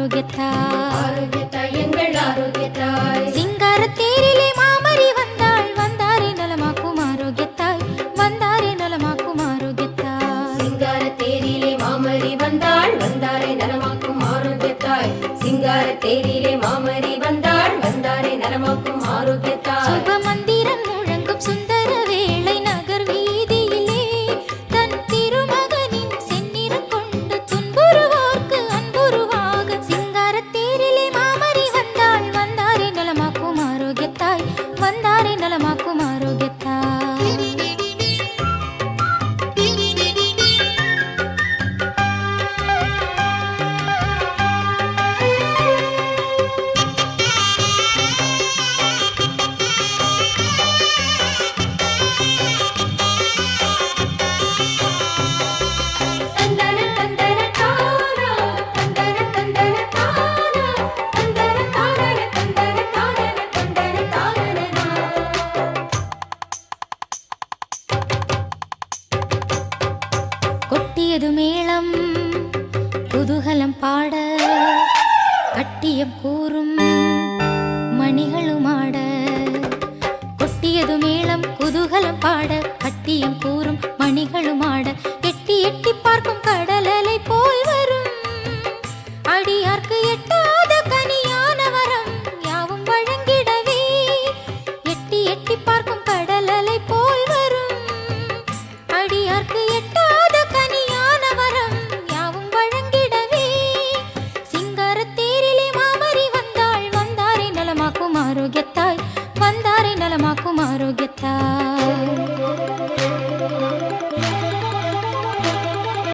ஆரோக்கியத்தாய் ஆரோக்கியத்தாய் எங்கள் ஆரோக்கியத்தாய் சிங்கார தேரிலே மாமரி வந்தாள். வந்தாரே நலமாக்கும் ஆரோக்கியத்தாய் வந்தாரே நலமாக்கும் ஆரோக்கியத்தாய் சிங்கார தேரிலே மாமரி வந்தாள். வந்தாரை நலமாக்கும் ஆரோக்கியத்தாய் சிங்கார தேரிலே மாமரி வந்தாள். வந்தாரை நலமாக்கும் ஆரோக்கியத்தாய் வந்தாரே நலமாக்கும் கொட்டியது மேளம் குதூகலம் பாட கட்டியம் கூறும் மணிகளும் ஆட கொட்டியது மேளம் குதூகலம் பாட கட்டியம் கூறும் Thank you.